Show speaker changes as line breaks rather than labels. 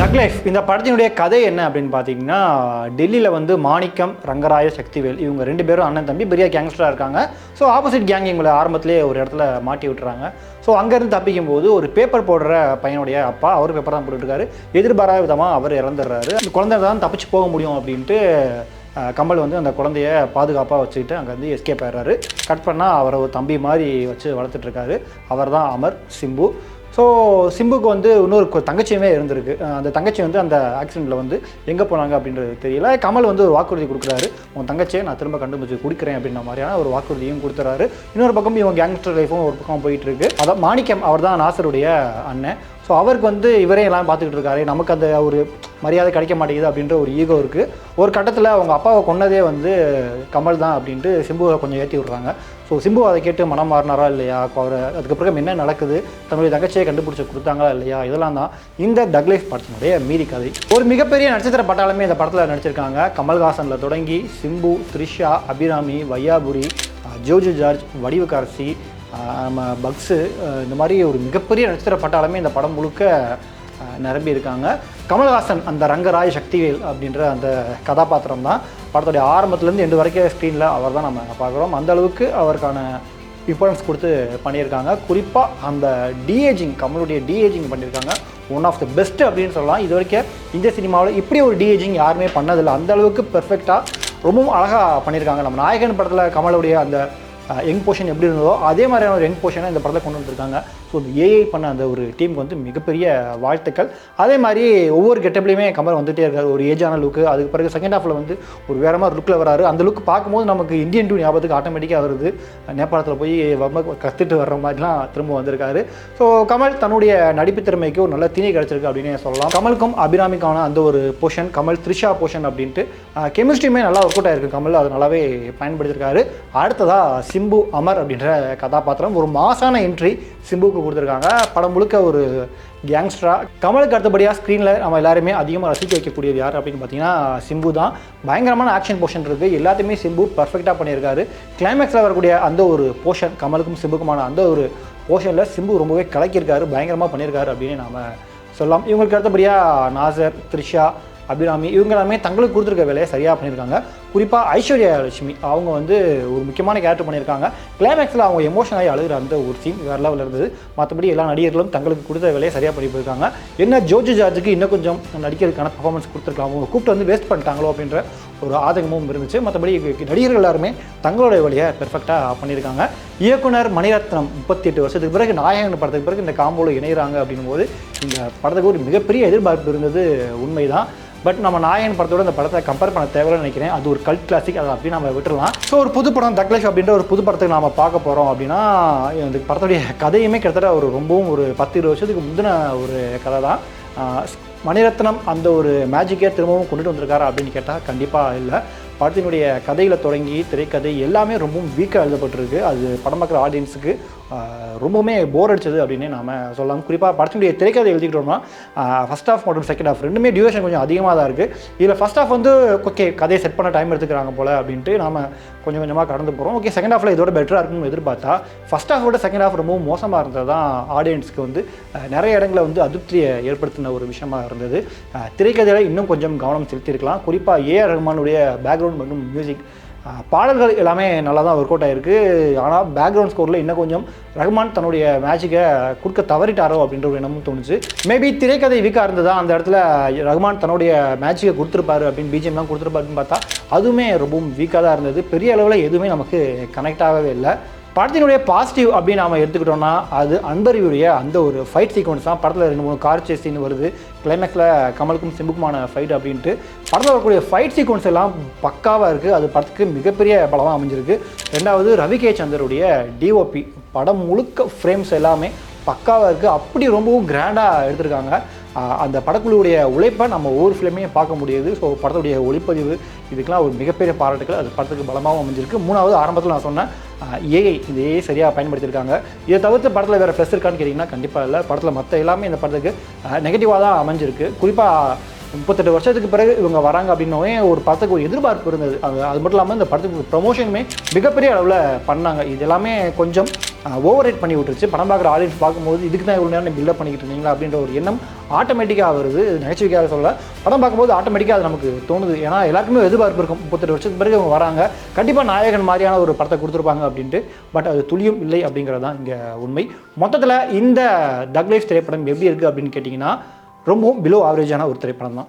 டக் life இந்த படத்தினுடைய கதை என்ன அப்படின்னு பார்த்தீங்கன்னா டெல்லியில் வந்து மாணிக்கம் ரங்கராய சக்திவேல் இவங்க ரெண்டு பேரும் அண்ணன் தம்பி பெரிய கேங்ஸ்டராக இருக்காங்க. ஸோ ஆப்போசிட் கேங் இவங்களை ஆரம்பத்திலே ஒரு இடத்துல மாட்டி விட்டுறாங்க. ஸோ அங்கேருந்து தப்பிக்கும் போது ஒரு பேப்பர் போடுற பையனுடைய அப்பா அவர் பேப்பர் தான் போட்டுருக்காரு எதிர்பாராத விதமாக அவர் இறந்துடுறாரு. அந்த குழந்தை தான் தப்பிச்சு போக முடியும் அப்படின்ட்டு கமல் வந்து அந்த குழந்தைய பாதுகாப்பாக வச்சுக்கிட்டு அங்கேருந்து எஸ்கேப் ஆயிடுறாரு. கட் பண்ணால் அவரை ஒரு தம்பி மாதிரி வச்சு வளர்த்துட்ருக்காரு. அவர் தான் அமர் சிம்பு. ஸோ சிம்புக்கு வந்து இன்னொரு தங்கச்சியுமே இருந்திருக்கு. அந்த தங்கச்சி வந்து அந்த ஆக்சிடெண்ட்டில் வந்து எங்கே போனாங்க அப்படின்றது தெரியல. கமல் வந்து ஒரு வாக்குறுதி கொடுக்குறாரு. உன் தங்கச்சியை நான் திரும்ப கண்டுபிடிச்சி கொடுக்குறேன் அப்படின்ற மாதிரியான ஒரு வாக்குறுதியும் கொடுத்துறாரு. இன்னொரு பக்கம் இவன் கேங்ஸ்டர் லைஃபும் ஒரு பக்கம் போயிட்டு இருக்கு. அதான் மாணிக்கம் அவர் தான் நாசருடைய அண்ணன். ஸோ அவருக்கு வந்து இவரே எல்லாம் பார்த்துக்கிட்டு இருக்காரு. நமக்கு அந்த ஒரு மரியாதை கிடைக்க மாட்டேங்குது அப்படின்ற ஒரு ஈகோ இருக்குது ஒரு கட்டத்தில் அவங்க அப்பாவை கொன்னதே வந்து கமல் தான் அப்படின்ட்டு சிம்புவை கொஞ்சம் ஏற்றி விட்றாங்க. ஸோ சிம்பு அதை கேட்டு மனம் மாறினாரா இல்லையா? அவர் அதுக்கப்புறம் என்ன நடக்குது? தன்னுடைய தங்கச்சியை கண்டுபிடிச்சி கொடுத்தாங்களா இல்லையா? இதெல்லாம் தான் இந்த டக்லைஃப் படத்தினுடைய மீதி கதை. ஒரு மிகப்பெரிய நட்சத்திர பட்டாளமே இந்த படத்தில் நடிச்சிருக்காங்க. கமல்ஹாசனில் தொடங்கி சிம்பு த்ரிஷா அபிராமி வையாபுரி ஜோஜு ஜார்ஜ் வடிவுக்காரசி நம்ம பக்ஸு இந்த மாதிரி ஒரு மிகப்பெரிய நட்சத்திர பட்டாளமே இந்த படம் முழுக்க நிரம்பியிருக்காங்க நிரம்பி இருக்காங்க. கமல்ஹாசன் அந்த ரங்கராய் சக்திவேல் அப்படின்ற அந்த கதாபாத்திரம் தான். படத்துடைய ஆரம்பத்துலேருந்து எண்டு வரைக்கும் ஸ்க்ரீனில் அவர் தான் நம்ம பார்க்குறோம். அந்த அளவுக்கு அவருக்கான இம்பார்ட்டன்ஸ் கொடுத்து பண்ணியிருக்காங்க. குறிப்பாக அந்த டிஏஜிங் கமலுடைய டிஏஜிங் பண்ணியிருக்காங்க. ஒன் ஆஃப் த பெஸ்ட் அப்படின்னு சொல்லலாம். இது வரைக்கும் இந்த சினிமாவில் இப்படி ஒரு டிஏஜிங் யாருமே பண்ணதில்லை. அந்த அளவுக்கு பெர்ஃபெக்டாக ரொம்பவும் அழகாக பண்ணியிருக்காங்க. நம்ம நாயகன் படத்தில் கமலுடைய அந்த யங் போர்ஷன் எப்படி இருந்ததோ அதே மாதிரியான ஒரு யங் போர்ஷனை இந்த படத்தில் கொண்டு வந்திருக்காங்க. ஸோ இந்த ஏஐ பண்ண அந்த ஒரு டீமுக்கு வந்து மிகப்பெரிய வாழ்த்துக்கள். அதே மாதிரி ஒவ்வொரு கெட்டப்லையுமே கமல் வந்துட்டே இருக்காரு ஒரு ஏஜான லுக்கு அதுக்கு பிறகு செகண்ட் ஹாஃபில் வந்து ஒரு வேற மாதிரி லுக்கில் வராரு. அந்த லுக் பார்க்கும்போது நமக்கு இந்தியன் டூ ஞாபகத்துக்கு ஆட்டோமேட்டிக்காக வருது. நேபாளத்தில் போய் வம்ப கற்றுட்டு வர்ற மாதிரிலாம் திரும்ப வந்திருக்காரு. ஸோ கமல் தன்னுடைய நடிப்பு திறமைக்கு ஒரு நல்ல தீனி கிடச்சிருக்கு அப்படின்னு சொல்லலாம். கமலுக்கும் அபிராமிக்கான அந்த ஒரு போர்ஷன் கமல் த்ரிஷா போர்ஷன் அப்படின்ட்டு கெமிஸ்ட்ரியுமே நல்லா ஒர்க் அவுட் ஆயிருக்கு கமல் அது நல்லாவே பயன்படுத்தியிருக்காரு அடுத்ததா சிம்பு அமர் அப்படின்ற கதாபாத்திரம். ஒரு மாசான என்ட்ரி சிம்புக்கு கொடுத்துருக்காங்க. படம் முழுக்க ஒரு கேங்ஸ்டரா கமலுக்கு அடுத்தபடியாக ஸ்க்ரீனில் நம்ம எல்லாருமே அதிகமாக ரசிக்க வைக்கக்கூடியது யார் அப்படின்னு பார்த்தீங்கன்னா சிம்பு தான். பயங்கரமான ஆக்ஷன் போர்ஷன் இருக்குது எல்லாத்தையுமே சிம்பு பர்ஃபெக்டாக பண்ணியிருக்காரு. கிளைமேக்ஸில் வரக்கூடிய அந்த ஒரு போர்ஷன் கமலுக்கும் சிம்புக்குமான அந்த ஒரு போர்ஷனில் சிம்பு ரொம்பவே கலக்கியிருக்காரு. பயங்கரமாக பண்ணியிருக்காரு அப்படின்னு நாம் சொல்லலாம். இவங்களுக்கு அடுத்தபடியாக நாசர் த்ரிஷா அபிராமி இவங்க எல்லாமே தங்களுக்கு கொடுத்துருக்க வேலையை சரியாக பண்ணியிருக்காங்க. குறிப்பாக ஐஸ்வர்யா லட்சுமி அவங்க வந்து ஒரு முக்கியமான கேரக்டர் பண்ணியிருக்காங்க. கிளைமேக்ஸில் அவங்க எமோஷனாகி அழுகிற அந்த ஒரு சீன் வேறு லெவலில் இருந்தது. மற்றபடி எல்லா நடிகர்களும் தங்களுக்கு கொடுத்த வேலையை சரியாக பண்ணி போயிருக்காங்க என்ன ஜோஜு ஜார்ஜுக்கு இன்னும் கொஞ்சம் நடிக்கிறதுக்கான பர்ஃபார்மன்ஸ் கொடுத்துருக்காங்க அவங்க கூப்பிட்டு வந்து வேஸ்ட் பண்ணிட்டாங்களோ அப்படின்ற ஒரு ஆதங்கமும் இருந்துச்சு. மற்றபடி நடிகர்கள் எல்லாருமே தங்களுடைய வழியை பெர்ஃபெக்டாக பண்ணியிருக்காங்க. இயக்குனர் மணிரத்னம் முப்பத்தி எட்டு வருஷத்துக்கு பிறகு நாயகன் படத்துக்கு பிறகு இந்த காம்போவில் இணைகிறாங்க அப்படின்னும் போது இந்த படத்துக்கு ஒரு மிகப்பெரிய எதிர்பார்ப்பு இருந்தது உண்மைதான். பட் நம்ம நாயன் படத்தோட அந்த படத்தை கம்பேர் பண்ண தேவையில்லை நினைக்கிறேன். அது ஒரு கல்ட் கிளாசிக் அதை அப்படி நம்ம விட்டுடலாம் ஸோ ஒரு புது படம் தக்லேஷ் அப்படின்ற ஒரு புது படத்துக்கு நாம பார்க்க போகிறோம் அப்படின்னா இந்த படத்துடைய கதையுமே கிட்டத்தட்ட ஒரு ரொம்பவும் ஒரு பத்து இருபது வருஷத்துக்கு முந்தின ஒரு கதை தான் மணிரத்னம் அந்த ஒரு மேஜிக்கே திரும்பவும் கொண்டுட்டு வந்திருக்காரா அப்படின்னு கேட்டால் கண்டிப்பாக இல்லை. படத்தினுடைய கதையில் தொடங்கி திரைக்கதை எல்லாமே ரொம்பவும் வீக்காக எழுதப்பட்டிருக்கு. அது படம் பார்க்குற ஆடியன்ஸுக்கு ரொம்பவுமே போர் அடிச்சது அப்படின்னு நாம் சொல்லலாம். குறிப்பாக படத்தினுடைய திரைக்கதை எழுதிக்கிட்டோம்னா ஃபஸ்ட் ஆஃப் மற்றும் செகண்ட் ஆஃப் ரெண்டுமே டியூரேஷன் கொஞ்சம் அதிகமாக தான் இருக்குது இதில் ஃபஸ்ட் ஆஃப் வந்து ஓகே கதையை செட் பண்ண டைம் எடுத்துக்கிறாங்க போல் அப்படின்ட்டு நாம கொஞ்சம் கொஞ்சமாக கடந்து போகிறோம் ஓகே செகண்ட் ஆஃபில் இதோட பெட்டராக இருக்கும்னு எதிர்பார்த்தா ஃபஸ்ட் விட செகண்ட் ஆஃப் ரொம்பவும் மோசமாக இருந்தது தான் ஆடியன்ஸ்க்கு வந்து நிறைய இடங்களில் வந்து அதிருப்தியை ஏற்படுத்தின ஒரு விஷயமாக இருந்தது. திரைக்கதையில் இன்னும் கொஞ்சம் கவனம் செலுத்தியிருக்கலாம். குறிப்பாக ஏஆர் ரஹ்மானுடைய பேக்ரவுண்ட் மற்றும் மியூசிக் பாடல்கள் எல்லாமே நல்லா தான் ஒர்க் அவுட் ஆயிருக்கு ஆனால் பேக்ரவுண்ட் ஸ்கோரில் இன்னும் கொஞ்சம் ரஹ்மான் தன்னுடைய மேஜிக்கை கொடுக்க தவறிட்டாரோ அப்படின்ற ஒரு எண்ணமும் தோணுச்சு. மேபி திரைக்கதை வீக்காக இருந்ததா அந்த இடத்துல ரஹ்மான் தன்னுடைய மேஜிக்கை கொடுத்துருப்பாரு அப்படின்னு பிஜிஎம்லாம் கொடுத்துருப்பாருன்னு பார்த்தா அதுவுமே ரொம்பவும் வீக்காக தான் இருந்தது. பெரிய அளவில் எதுவுமே நமக்கு கனெக்ட் ஆகவே இல்லை. படத்தினுடைய பாசிட்டிவ் அப்படின்னு நாம் எடுத்துக்கிட்டோம்னா அது அன்பறிவுடைய அந்த ஒரு ஃபைட் சீக்வன்ஸ் தான். படத்தில் ரெண்டு மூணு கார் சேஸ் சீன் வருது. கிளைமேக்ஸில் கமலுக்கும் சிம்புக்குமான ஃபைட் அப்படின்ட்டு. படத்தில் வரக்கூடிய ஃபைட் சீக்வன்ஸ் எல்லாம் பக்காவாக இருக்குது அது படத்துக்கு மிகப்பெரிய பலமாக அமைஞ்சிருக்கு. ரெண்டாவது ரவி கே சந்தருடைய டிஓபி படம் முழுக்க ஃப்ரேம்ஸ் எல்லாமே பக்காவாக இருக்குது அப்படி ரொம்பவும் கிராண்டாக எடுத்திருக்காங்க. அந்த படக்குழுவுடைய உழைப்பை நம்ம ஒவ்வொரு ஃபிலிமே பார்க்க முடியுது. ஸோ படத்துடைய ஒளிப்பதிவு இதுக்கெல்லாம் ஒரு மிகப்பெரிய பாராட்டுகள் அது படத்துக்கு பலமாகவும் அமைஞ்சிருக்கு. மூணாவது ஆரம்பத்தில் நான் சொன்னேன் ஏஐ இந்த ஏஐ சரியாக பயன்படுத்தியிருக்காங்க. இதை தவிர்த்து படத்தில் வேறு ப்ளஸ் இருக்கான்னு கேட்டிங்கன்னா கண்டிப்பாக இல்லை. படத்தில் மற்ற எல்லாமே இந்த படத்துக்கு நெகட்டிவாக தான் அமைஞ்சிருக்கு. குறிப்பாக முப்பத்தெட்டு வருஷத்துக்கு பிறகு இவங்க வராங்க அப்படின்னோடனே ஒரு படத்துக்கு ஒரு எதிர்பார்ப்பு இருந்தது. அது அது மட்டும் இல்லாமல் இந்த படத்துக்கு ப்ரொமோஷனுமே மிகப்பெரிய அளவில் பண்ணாங்க. இது எல்லாமே கொஞ்சம் ஓவர் ரேட் பண்ணி விட்டுருச்சு. படம் பார்க்குற ஆடியன்ஸ் பார்க்கும்போது இதுக்கு தான் இவ்வளோ நேரம் பில்டப் பண்ணிக்கிட்டு இருந்தீங்களா அப்படின்ற ஒரு எண்ணம் ஆட்டோமேட்டிக்காக வருது. இது நகைச்சுவைக்காக சொல்ல படம் பார்க்கும்போது ஆட்டோமேட்டிக்காக அது நமக்கு தோணுது. ஏன்னா எல்லாருக்குமே எதிர்பார்ப்பு இருக்கும். முப்பத்தெட்டு வருஷத்துக்கு பிறகு அவங்க வராங்க. கண்டிப்பாக நாயகன் மாதிரியான ஒரு படத்தை கொடுத்துருப்பாங்க அப்படின்ட்டு. பட் அது துளியும் இல்லை அப்படிங்கிறது தான் இங்கே உண்மை. மொத்தத்தில் இந்த தக்லைஃப் திரைப்படம் எப்படி இருக்குது அப்படின்னு கேட்டிங்கன்னா ரொம்பவும் பிலோ ஆவரேஜான ஒரு திரைப்படம் தான்